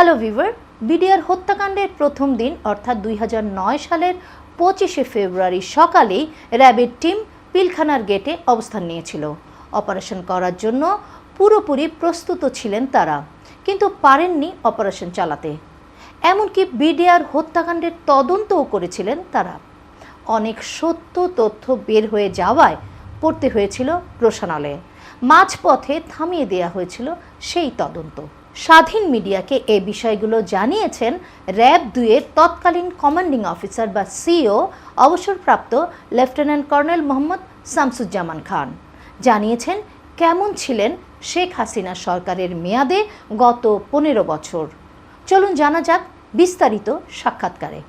Hello ভিভার BDR হত্যাকাণ্ডের প্রথম দিন, অর্থাৎ দুই হাজার নয় সালের পঁচিশে ফেব্রুয়ারি সকালেই র্যাবের টিম পিলখানার গেটে অবস্থান নিয়েছিল। অপারেশন করার জন্য পুরোপুরি প্রস্তুত ছিলেন তারা, কিন্তু পারেননি অপারেশন চালাতে। এমনকি বিডিআর হত্যাকাণ্ডের তদন্তও করেছিলেন তারা। অনেক সত্য তথ্য বের হয়ে যাওয়ায় পড়তে হয়েছিল রোশানালয়ে মাঝপথে থামিয়ে দেওয়া হয়েছিল সেই তদন্ত। স্বাধীন মিডিয়াকে এ বিষয়গুলো জানিয়েছেন র্যাব দুয়ের তৎকালীন কমান্ডিং অফিসার বা সিও, অবসরপ্রাপ্ত লেফটেন্যান্ট কর্নেল মোহাম্মদ শামসুজ্জামান খান। জানিয়েছেন কেমন ছিলেন শেখ হাসিনা সরকারের মেয়াদে গত পনেরো বছর। চলুন জানা যাক বিস্তারিত সাক্ষাৎকারে।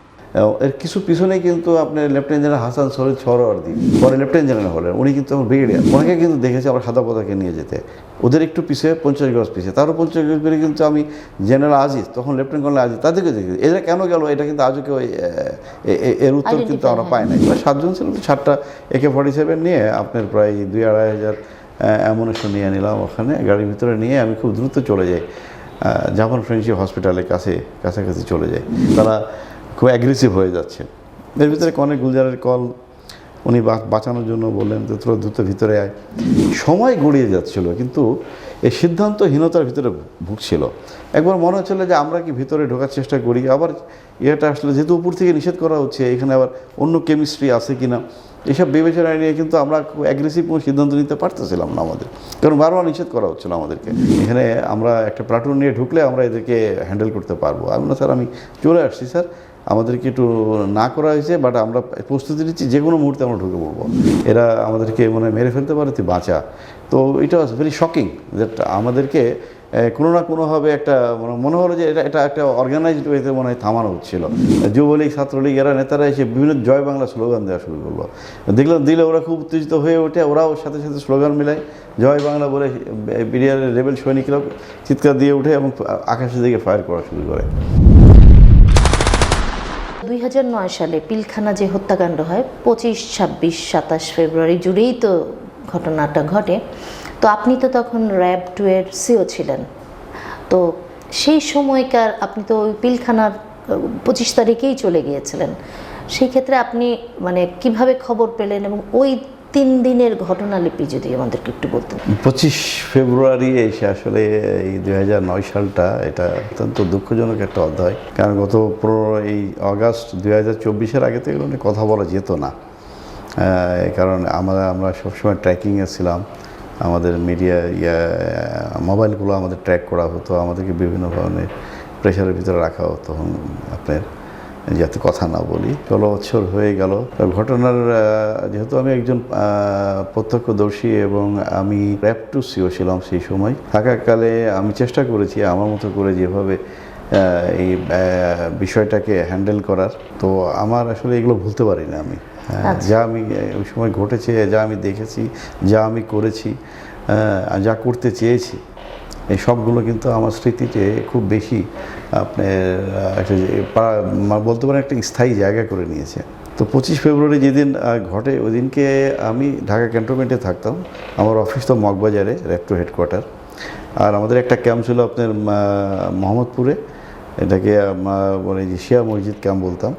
এর কিছু পিছনে কিন্তু আপনার লেফটেন্যান্ট জেনারেল হাসান শরীদ সরোয়ার্দি পরে লেফটেন্যান্ট জেনারেল হলেন। উনি কিন্তু আমার ব্রিগেডিয়ার। ওনাকে কিন্তু দেখেছি আমরা সাদা পতাকে নিয়ে যেতে। ওদের একটু পিছিয়ে পঞ্চাশ গজ পিছিয়ে তারও পঞ্চাশ গজ পেরে কিন্তু আমি জেনারেল আজিজ তখন লেফটেন্যান্ট কর্নেল আজিজ তাদেরকে দেখি। এরা কেন গেল? এটা কিন্তু আজও কেউ এর উত্তর কিন্তু আমরা পাই নাই। সাতজন ছিল সাতটা একে ফর্টি সেভেন নিয়ে আপনার প্রায় দুই আড়াই হাজার অ্যামুনেশন নিয়ে নিলাম ওখানে গাড়ির ভিতরে নিয়ে আমি খুব দ্রুত চলে যাই। জাপান ফ্রেন্ডশিপ হসপিটালের কাছে কাছাকাছি চলে যাই। তারা খুব অ্যাগ্রেসিভ হয়ে যাচ্ছে। এর ভিতরে অনেক গুলজারের কল উনি বাঁচানোর জন্য বললেন যে, তোরা দ্রুত ভিতরে আয়। সময় গড়িয়ে যাচ্ছিল, কিন্তু এই সিদ্ধান্তহীনতার ভিতরে ভুগছিল। একবার মনে হচ্ছিল যে, আমরা কি ভিতরে ঢোকার চেষ্টা করি? আবার এটা আসলে যেহেতু উপর থেকে নিষেধ করা হচ্ছে, এখানে আবার অন্য কেমিস্ট্রি আছে কি না এসব বিবেচনায় নিয়ে কিন্তু আমরা খুব অ্যাগ্রেসিভ কোনো সিদ্ধান্ত নিতে পারতেছিলাম না আমাদের। কারণ বারবার নিষেধ করা হচ্ছিল আমাদেরকে। এখানে আমরা একটা প্লাটুন নিয়ে ঢুকলে আমরা এদেরকে হ্যান্ডেল করতে পারব। আমি না স্যার, আমি চলে আসছি, স্যার। আমাদেরকে একটু না করা হয়েছে বাট আমরা প্রস্তুতি নিচ্ছি, যে কোনো মুহূর্তে আমরা ঢুকে পড়ব। এরা আমাদেরকে মনে মেরে ফেলতে পারে, তুই বাঁচা। তো এটা ওয়াজ ভেরি শকিং দ্যাট আমাদেরকে কোনো না কোনোভাবে একটা মানে মনে হলো যে এটা এটা একটা অর্গানাইজড ওয়েতে মনে হয় থামানো হচ্ছিল। যুবলীগ, ছাত্রলীগ, এরা নেতারা এসে বিভিন্ন জয় বাংলা স্লোগান দেওয়া শুরু করল। দেখলাম, দিলে ওরা খুব উত্তেজিত হয়ে ওঠে, ওরাও ওর সাথে সাথে স্লোগান মিলায়। জয় বাংলা বলে বিডিআরের রেবেল সৈনিকরাও চিৎকার দিয়ে ওঠে এবং আকাশের দিকে ফায়ার করা শুরু করে। দুই হাজার নয় সালে পিলখানা যে হত্যাকাণ্ড হয়, পঁচিশ, ছাব্বিশ, সাতাশ ফেব্রুয়ারি জুড়েই তো ঘটনাটা ঘটে। তো আপনি তো তখন র্যাব টু এর সিও ছিলেন। তো সেই সময়কার আপনি তো ওই পিলখানার, পঁচিশ তারিখেই চলে গিয়েছিলেন। সেই ক্ষেত্রে আপনি মানে কীভাবে খবর পেলেন এবং ওই তিন দিনের ঘটনালিপি যদি আমাদেরকে একটু বলতেন। পঁচিশ ফেব্রুয়ারি এসে আসলে এই দুই সালটা এটা অত্যন্ত দুঃখজনক একটা অধ্যায়। কারণ গত এই অগাস্ট দুই হাজার চব্বিশের আগে তো কথা বলা যেত না। কারণ আমরা আমরা সবসময় ট্র্যাকিংয়ে ছিলাম। আমাদের মিডিয়া, ইয়া, মোবাইলগুলো আমাদের ট্র্যাক করা হতো। আমাদেরকে বিভিন্ন ধরনের প্রেশারের ভিতরে রাখা হতো। আপনার যাতে কথা না বলি। ষোলো বছর হয়ে গেল। ঘটনার যেহেতু আমি একজন প্রত্যক্ষদর্শী এবং আমি র্যাপ টু সিও ছিলাম সেই সময় থাকাকালে আমি চেষ্টা করেছি আমার মতো করে যেভাবে এই বিষয়টাকে হ্যান্ডেল করার। তো আমার আসলে এগুলো ভুলতে পারি না আমি হ্যাঁ, যা আমি ওই সময় ঘটেছে যা আমি দেখেছি যা আমি করেছি যা করতে চেয়েছি এই সবগুলো কিন্তু আমার স্মৃতিতে খুব বেশি আপনার একটা বলতে পারেন একটা স্থায়ী জায়গা করে নিয়েছে। তো পঁচিশ ফেব্রুয়ারি যেদিন ঘটে ওই দিনকে আমি ঢাকা ক্যান্টনমেন্টে থাকতাম। আমার অফিস তো মগবাজারে র্যাপটো হেডকোয়ার্টার। আর আমাদের একটা ক্যাম্প ছিল আপনার মোহাম্মদপুরে। এটাকে মানে যে শিয়া মসজিদ ক্যাম্প বলতাম।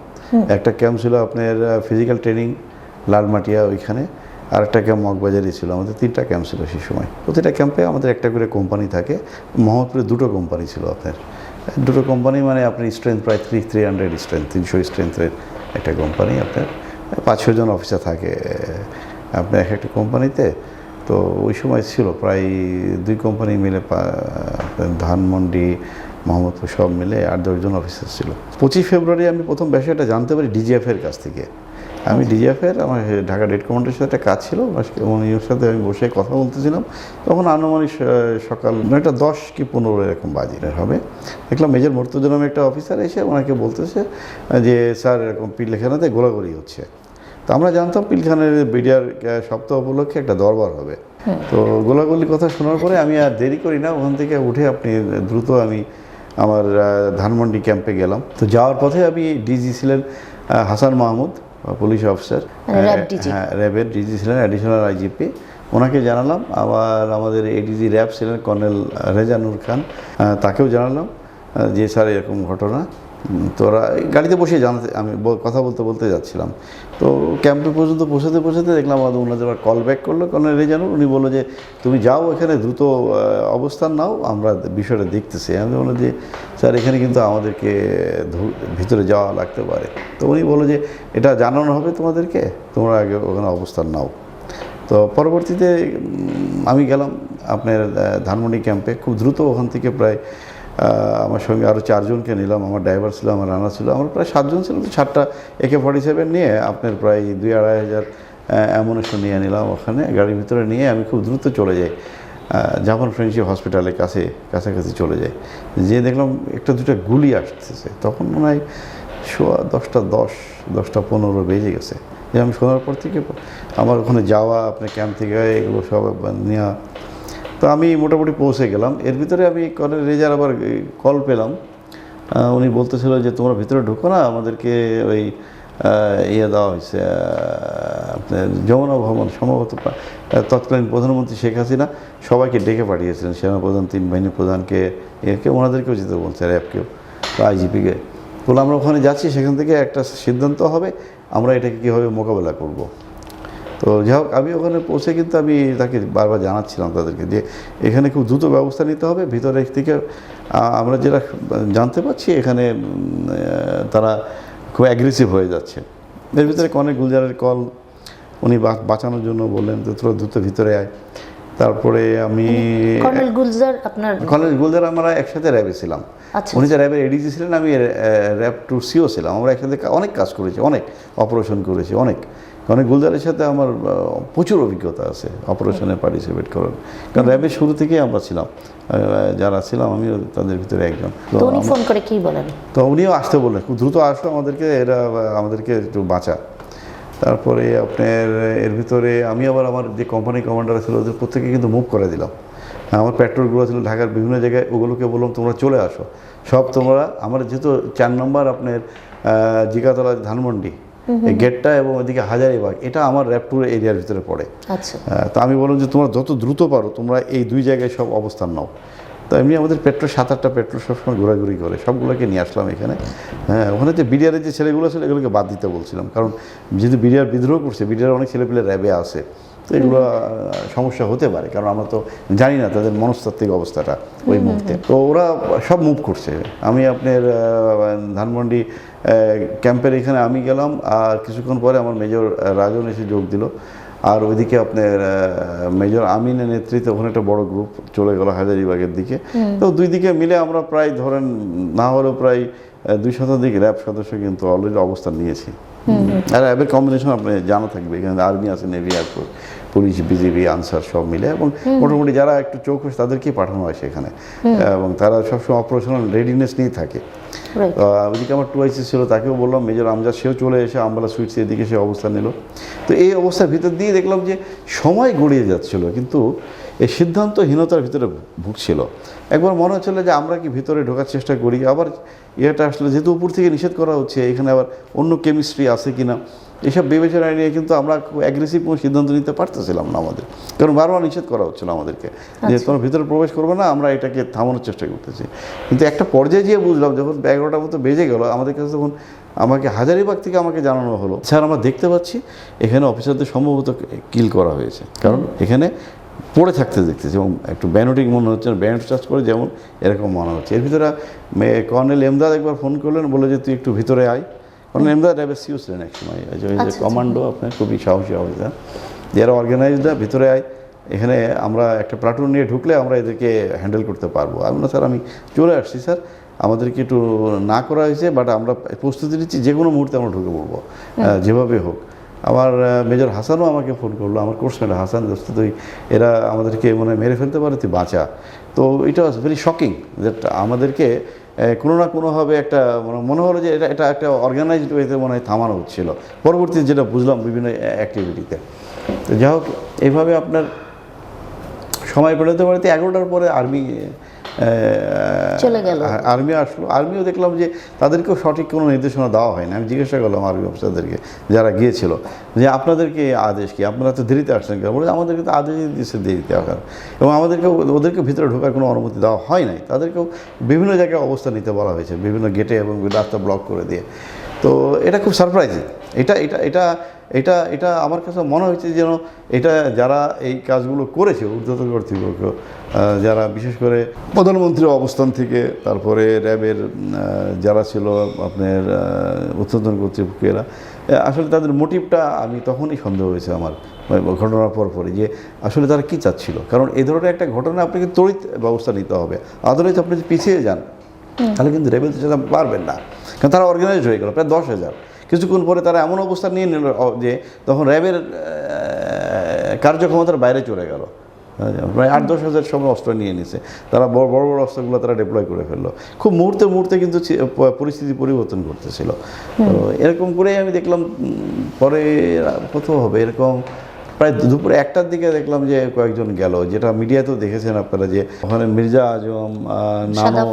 একটা ক্যাম্প ছিল আপনার ফিজিক্যাল ট্রেনিং লালমাটিয়া ওইখানে। আর একটা ক্যাম্প মগবাজারই ছিল, আমাদের তিনটা ক্যাম্প ছিল সেই সময়। প্রতিটা ক্যাম্পে আমাদের একটা করে কোম্পানি থাকে, মোহাম্মদপুরে দুটো কোম্পানি ছিল আপনার। দুটো কোম্পানি মানে আপনার স্ট্রেংথ প্রায় থ্রি থ্রি হান্ড্রেড স্ট্রেংথ তিনশো স্ট্রেংথের একটা কোম্পানি আপনার। পাঁচ ছজন অফিসার থাকে আপনার এক একটা কোম্পানিতে তো। ওই সময় ছিল প্রায় দুই কোম্পানি মিলে ধানমন্ডি, মোহাম্মদপুর সব মিলে আট দশজন অফিসার ছিল। পঁচিশ ফেব্রুয়ারি আমি প্রথম বিষয়টা জানতে পারি ডিজিএফের কাছ থেকে। আমি ডিজিএফের আমার ঢাকা ডেট কমান্ডের সাথে একটা কাজ ছিল আজকে ওর সাথে আমি বসে কথা বলতেছিলাম। তখন আনুমানিক সকাল নয়টা দশ কি পনেরো এরকম বাজে হবে। দেখলাম মেজর মর্তুজা নামে একটা অফিসার এসে ওনাকে বলতেছে যে স্যার এরকম পিলখানাতে গোলাগুলি হচ্ছে। তো আমরা জানতাম পিলখানের বিডিআর সপ্তাহ উপলক্ষে একটা দরবার হবে। তো গোলাগুলির কথা শোনার পরে আমি আর দেরি করি না ওখান থেকে উঠে আপনি দ্রুত আমি আমার ধানমন্ডি ক্যাম্পে গেলাম। তো যাওয়ার পথে আমি ডিজি ছিলেন হাসান মাহমুদ পুলিশ অফিসার মানে হ্যাঁ র্যাবের ডিজি ছিলেন অ্যাডিশনাল আইজিপি ওনাকে জানালাম আবার আমাদের এডিজি র্যাব ছিলেন কর্নেল রেজানুর খান। তাকেও জানালাম যে স্যার এরকম ঘটনা। তো ওরা গাড়িতে বসে জানাতে, আমি কথা বলতে বলতে যাচ্ছিলাম। তো ক্যাম্পে পর্যন্ত পৌঁছাতে পৌঁছাতে দেখলাম আমাদের ওনাদের কল ব্যাক করল। কর্নেল রেজানুর উনি বলল যে, তুমি যাও এখানে, দ্রুত অবস্থান নাও, আমরা বিষয়টা দেখতেছি। আমি বললাম যে, স্যার, এখানে কিন্তু আমাদেরকে ভিতরে যাওয়া লাগতে পারে। তো উনি বলল যে, এটা জানানো হবে তোমাদেরকে, তোমরা আগে ওখানে অবস্থান নাও। তো পরবর্তীতে আমি গেলাম আপনার ধানমন্ডি ক্যাম্পে। খুব দ্রুত ওখান থেকে প্রায় আমার সঙ্গে আরও চারজনকে নিলাম, আমার ড্রাইভার ছিল, আমার রানা ছিল, আমার প্রায় সাতজন ছিল তো সাতটা একে ফর্টি সেভেন নিয়ে আপনার প্রায় দুই আড়াই হাজার অ্যামুনেশন নিয়ে নিলাম ওখানে, গাড়ির ভিতরে নিয়ে আমি খুব দ্রুত চলে যাই জাপান ফ্রেন্ডশিপ হসপিটালের কাছে, কাছাকাছি চলে যাই। যে দেখলাম একটা দুটো গুলি আসতেছে, তখন মনে হয় শোয়া দশটা দশ, দশটা পনেরো বেজে গেছে। যে আমি শোনার পর থেকে আমার ওখানে যাওয়া, আপনার ক্যাম্প থেকে এগুলো সব নেওয়া তো আমি মোটামুটি পৌঁছে গেলাম। এর ভিতরে আমি কলের রেজার আবার কল পেলাম। উনি বলতেছিল যে, তোমরা ভিতরে ঢুকো না, আমাদেরকে ওই ইয়ে দেওয়া হয়েছে আপনার যমুনা ভবন সম্ভবত তৎকালীন প্রধানমন্ত্রী শেখ হাসিনা সবাইকে ডেকে পাঠিয়েছিলেন সেনাপ্রধান তিন বাহিনী প্রধানকে, একে ওনাদেরকেও যেতে বলছে র্যাবকেও বা আইজিপিকে। বলে আমরা ওখানে যাচ্ছি, সেখান থেকে একটা সিদ্ধান্ত হবে, আমরা এটাকে কীভাবে মোকাবেলা করব? তো যাই হোক আমি ওখানে পৌঁছে কিন্তু আমি তাকে বারবার জানাচ্ছিলাম তাদেরকে যে এখানে খুব দ্রুত ব্যবস্থা নিতে হবে ভিতরে থেকে আমরা যেটা জানতে পারছি এখানে তারা খুব অ্যাগ্রেসিভ হয়ে যাচ্ছে। এর ভিতরে অনেক গুলজারের কল উনি বাঁচানোর জন্য বললেন তো তোরা দ্রুত ভিতরে আয়। তারপরে আমি কর্নেল গুলজার আপনার গুলজার আমরা একসাথে র্যাবে ছিলাম। আচ্ছা, উনি যে র্যাবের এডিজি ছিলেন আমি র্যাব টু সিও ছিলাম। আমরা একসাথে অনেক কাজ করেছি অনেক অপারেশন করেছি অনেক। কারণ গুলজারের সাথে আমার প্রচুর অভিজ্ঞতা আছে অপারেশনে পার্টিসিপেট করার। কারণ র্যাবের শুরু থেকেই আমরা ছিলাম। যারা ছিলাম আমিও তাদের ভিতরে একজন। তো উনি ফোন করে কি বলেন? তো উনিও আসতে বললেন খুব দ্রুত আসো আমাদেরকে এরা আমাদেরকে একটু বাঁচা তারপরে আপনার এর ভিতরে আমি আবার আমার যে কোম্পানি কমান্ডার ছিল ওদের প্রত্যেকে কিন্তু মুভ করে দিলাম। আমার পেট্রোলগুলো ছিল ঢাকার বিভিন্ন জায়গায় ওগুলোকে বললাম তোমরা চলে আসো। সব তোমরা আমার যেহেতু চার নম্বর আপনার আহ, জিগাতলা ধানমন্ডি এই গেটটা এবং ওইদিকে হাজারিবাগ এটা আমার র্যাপটুর এরিয়ার ভিতরে পড়ে। আচ্ছা। তা আমি বললাম যে তোমরা যত দ্রুত পারো তোমরা এই দুই জায়গায় সব অবস্থান নাও। তো এমনি আমাদের পেট্রোল সাত আটটা পেট্রোল সবসময় ঘোরাঘুরি করে সবগুলোকে নিয়ে আসলাম এখানে। হ্যাঁ ওখানে যে বিডিআরের যে ছেলেগুলো ছিল এগুলোকে বাদ দিতে বলছিলাম। কারণ যেহেতু বিডিআর বিদ্রোহ করছে বিডিআর অনেক ছেলেপিলে র্যাবে আছে। তো এগুলো সমস্যা হতে পারে কারণ আমরা তো জানি না তাদের মনস্তাত্ত্বিক অবস্থাটা ওই মুহূর্তে। তো ওরা সব মুভ করছে। আমি আপনার ধানমন্ডি ক্যাম্পের এখানে আমি গেলাম আর কিছুক্ষণ পরে আমার মেজর রাজন এসে যোগ দিল। আর ওইদিকে আপনার মেজর আমিনের নেতৃত্বে ওখানে একটা বড় গ্রুপ চলে গেল হাজারিবাগের দিকে। তো দুই দিকে মিলে আমরা প্রায় ধরেন না হলেও প্রায় দুই শতাধিক র্যাব সদস্য কিন্তু অলরেডি অবস্থান নিয়েছি। আর র্যাবের কম্বিনেশন আপনি জানা থাকবে এখানে আর্মি আছে navy air force police BGB Ansar সব মিলে এবং মোটামুটি যারা একটু চৌকস তাদেরকেই পাঠানো হয় সেখানে। এবং তারা সবসময় অপারেশনাল রেডিনেস নিয়ে থাকে। ওদিকে আমার টুয়াইসি ছিল তাকেও বললাম মেজর আমজাদ সেও চলে এসে আমবালা সুইটস এদিকে সে অবস্থা নিল। তো এই অবস্থার ভিতর দিয়ে দেখলাম যে সময় গড়িয়ে যাচ্ছিল। কিন্তু এই সিদ্ধান্তহীনতার ভিতরে ভুগছিল। একবার মনে হচ্ছিল যে আমরা কি ভিতরে ঢোকার চেষ্টা করি? আবার এটা আসলে যেহেতু উপর থেকে নিষেধ করা হচ্ছে এখানে আবার অন্য কেমিস্ট্রি আছে কি না এসব বিবেচনা নিয়ে কিন্তু আমরা খুব অ্যাগ্রেসিভ কোনো সিদ্ধান্ত নিতে পারতেছিলাম না আমাদের। কারণ বারবার নিষেধ করা হচ্ছিল আমাদেরকে যে তোমরা ভিতরে প্রবেশ করবে না আমরা এটাকে থামানোর চেষ্টা করতেছি। কিন্তু একটা পর্যায়ে গিয়ে বুঝলাম যখন এগারোটার মতো বেজে গেল আমাদের কাছে তখন আমাকে হাজারিবাগ থেকে আমাকে জানানো হলো স্যার আমরা দেখতে পাচ্ছি এখানে অফিসারদের সম্ভবত কিল করা হয়েছে। কারণ এখানে পড়ে থাকতে দেখতেছি এবং একটু ব্যানোটিক মনে হচ্ছে ব্যান্ড চার্জ করে যেমন এরকম মনে হচ্ছে। এর ভিতরে কর্নেল এমদাদ একবার ফোন করলেন বলে যে তুই একটু ভিতরে আয়। কর্নেল এমদাদ র্যাবের সিও ছিলেন এক সময়। যে আচ্ছা, কমান্ডো আপনার খুবই সাহসী অফিসার। যারা অর্গানাইজডা ভিতরে আয়। এখানে আমরা একটা প্লাটুন নিয়ে ঢুকলে আমরা এদেরকে হ্যান্ডেল করতে পারব। আমি বললাম, স্যার আমি চলে আসছি স্যার। আমাদেরকে একটু না করা হয়েছে বাট আমরা প্রস্তুতি নিচ্ছি যে কোনো মুহূর্তে আমরা ঢুকে পড়ব যেভাবে হোক। আমার মেজর হাসানও আমাকে ফোন করল, আমার কোর্সমেট হাসান, দোস্ত, তুই, এরা আমাদেরকে মনে মেরে ফেলতে পারে, তুই বাঁচা। তো এটা ওয়াজ ভেরি শকিং দ্যাট আমাদেরকে কোনো না কোনোভাবে একটা মানে মনে হলো যে এটা এটা একটা অর্গানাইজড ওয়েতে মনে হয় থামানো হচ্ছিল। পরবর্তীতে যেটা বুঝলাম বিভিন্ন অ্যাক্টিভিটিতে তো। যাই হোক এইভাবে আপনার সময় পেরোতে পারতে এগারোটার পরে আর্মি চলে গেল। আর্মি আসলো। আর্মিও দেখলাম যে তাদেরকেও সঠিক কোনো নির্দেশনা দেওয়া হয় না আমি জিজ্ঞাসা করলাম আর্মি অফিসারদেরকে যারা গিয়েছিল যে আপনাদেরকে আদেশ কি? আপনারা তো দেরিতে আসছেন কেন? বলে আমাদেরকে তো আদেশ দিয়েছে দেরিতে আসার এবং আমাদেরকে ওদেরকে ভিতরে ঢোকার কোনো অনুমতি দেওয়া হয় নাই। তাদেরকেও বিভিন্ন জায়গায় অবস্থা নিতে বলা হয়েছে বিভিন্ন গেটে এবং রাস্তা ব্লক করে দিয়ে। তো এটা খুব সারপ্রাইজিং এটা এটা এটা এটা এটা আমার কাছে মনে হয়েছে যেন এটা যারা এই কাজগুলো করেছে ঊর্ধ্বতন কর্তৃপক্ষ যারা বিশেষ করে প্রধানমন্ত্রীর অবস্থান থেকে তারপরে র্যাবের যারা ছিল আপনার আহ, কর্তৃপক্ষেরা আসলে তাদের মোটিভটা আমি তখনই সন্দেহ হয়েছে আমার ঘটনার পর পরে যে আসলে তারা কী চাচ্ছিল? কারণ এই ধরনের একটা ঘটনা আপনাকে তড়িৎ ব্যবস্থা নিতে হবে। আদালত আপনি যদি পিছিয়ে যান তাহলে কিন্তু সাথে পারবেন না। কারণ তারা অর্গানাইজ হয়ে গেল প্রায় দশ হাজার। কিছুক্ষণ পরে তারা এমন অবস্থা নিয়ে নিল যে তখন র্যাবের কার্যক্ষমতার বাইরে চলে গেল। প্রায় আট দশ হাজার সময় অস্ত্র নিয়ে নিছে। তারা বড় বড় বড় অস্ত্রগুলো তারা ডিপ্লয় করে ফেলল। খুব মুহূর্তে মুহূর্তে কিন্তু পরিস্থিতি পরিবর্তন করতেছিল তো এরকম করেই আমি দেখলাম পরে কত হবে। এরকম প্রায় দুপুরে একটার দিকে দেখলাম যে কয়েকজন গেল যেটা মিডিয়াতেও দেখেছেন আপনারা যে ওখানে মির্জা আজম নানক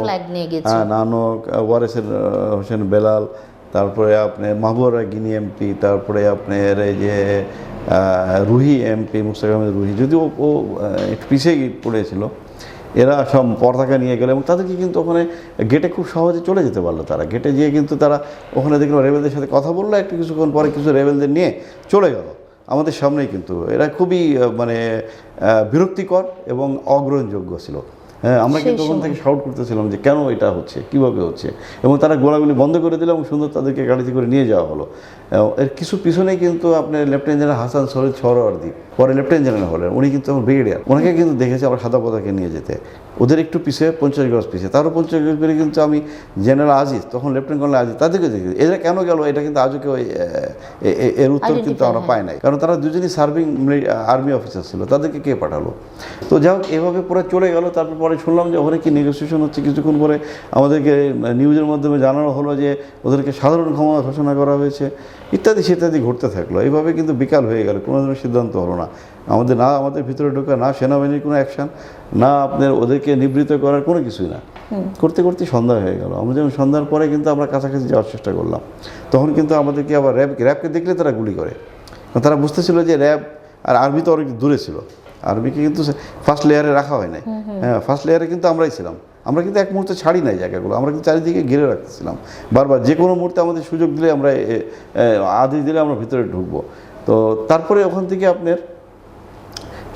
হ্যাঁ নানক ওয়ারেসের হোসেন বেলাল তারপরে আপনার মাহবুরা গিনি এমপি, তারপরে আপনার এই যে রুহি এমপি, মুস্তাক আহমেদ রুহি, যদিও ও একটু পিছিয়ে পড়েছিল, এরা সব পতাকা নিয়ে গেল এবং তাদেরকে কিন্তু ওখানে গেটে খুব সহজে চলে যেতে পারল তারা। গেটে গিয়ে কিন্তু তারা ওখানে দেখল রেবেলদের সাথে কথা বলল, একটু কিছুক্ষণ পরে কিছু রেবেলদের নিয়ে চলে গেল। আমাদের সামনেই কিন্তু এরা খুবই মানে বিরক্তিকর এবং অগ্রহণযোগ্য ছিল। হ্যাঁ আমরা কিন্তু ওখান থেকে শাউট করতেছিলাম যে কেন এটা হচ্ছে কীভাবে হচ্ছে? এবং তারা গোলাগুলি বন্ধ করে দিল এবং সুন্দর তাদেরকে গাড়িতে করে নিয়ে যাওয়া হলো। এর কিছু পিছনেই কিন্তু আপনার লেফটেন্যান্ট জেনারেল হাসান সরিদ সরোয়ার্দি পরে লেফটেন্যান্ট জেনারেল হলেন। উনি কিন্তু এখন ব্রিগেডিয়ার। ওনাকে কিন্তু দেখেছে আমরা সাদা পতাকে নিয়ে যেতে। ওদের একটু পিছে পঞ্চাশ গজ পিছে। তারও পঞ্চাশ গজ করে কিন্তু আমি জেনারেল আজিজ তখন লেফটেন্যান্ট কর্নেল আজিজ তাদেরকে দেখি এরা কেন গেল? এটা কিন্তু আজও কেউ এর উত্তর কিন্তু আমরা পাই নাই। কারণ তারা দুজনই সার্ভিং আর্মি অফিসার ছিল তাদেরকে কে পাঠালো? তো যাই হোক এভাবে পুরো চলে গেল তারপর পরে শুনলাম যে ওখানে কি নেগোসিয়েশন হচ্ছে? কিছুক্ষণ পরে আমাদেরকে নিউজের মাধ্যমে জানানো হলো যে ওদেরকে সাধারণ ক্ষমতা ঘোষণা করা হয়েছে ইত্যাদি ইত্যাদি ঘটতে থাকল। এইভাবে কিন্তু বিকাল হয়ে গেল কোনো ধরনের সিদ্ধান্ত হলো না। আমাদের না আমাদের ভিতরে ঢোকা না সেনাবাহিনীর কোনো অ্যাকশন না আপনার ওদেরকে নিবৃত্ত করার কোনো কিছুই না। করতে করতে সন্ধ্যা হয়ে গেল। আমরা যখন সন্ধ্যার পরে কিন্তু আমরা কাছাকাছি যাওয়ার চেষ্টা করলাম। তখন কিন্তু আমাদেরকে আবার র্যাব র্যাবকে দেখলে তারা গুলি করে। তারা বুঝতেছিল যে র্যাব আর আর্মি তো অনেক দূরে ছিল। আর্মিকে কিন্তু ফার্স্ট লেয়ারে রাখা হয় নাই। হ্যাঁ ফার্স্ট লেয়ারে কিন্তু আমরাই ছিলাম। আমরা কিন্তু এক মুহূর্তে ছাড়ি নাই জায়গাগুলো আমরা কিন্তু চারিদিকে ঘিরে রাখতেছিলাম। বারবার যে কোনো মুহূর্তে আমাদের সুযোগ দিলে আমরা আদেশ দিলে আমরা ভিতরে ঢুকবো। তো তারপরে ওখান থেকে আপনার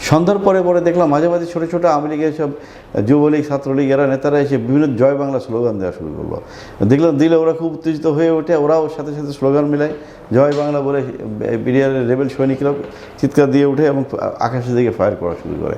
সন্ধ্যার পরে পরে দেখলাম মাঝে মাঝে ছোটো ছোটো আওয়ামী লীগের সব যুবলীগ, ছাত্রলীগ এরা নেতারা এসে বিভিন্ন জয় বাংলা স্লোগান দেওয়া শুরু করল। দেখলাম দিলে ওরা খুব উত্তেজিত হয়ে ওঠে ওরা ওর সাথে সাথে স্লোগান মিলায়, জয় বাংলা বলে বিডিআরের রেবেল সৈনিকরা চিৎকার দিয়ে ওঠে এবং আকাশের দিকে ফায়ার করা শুরু করে।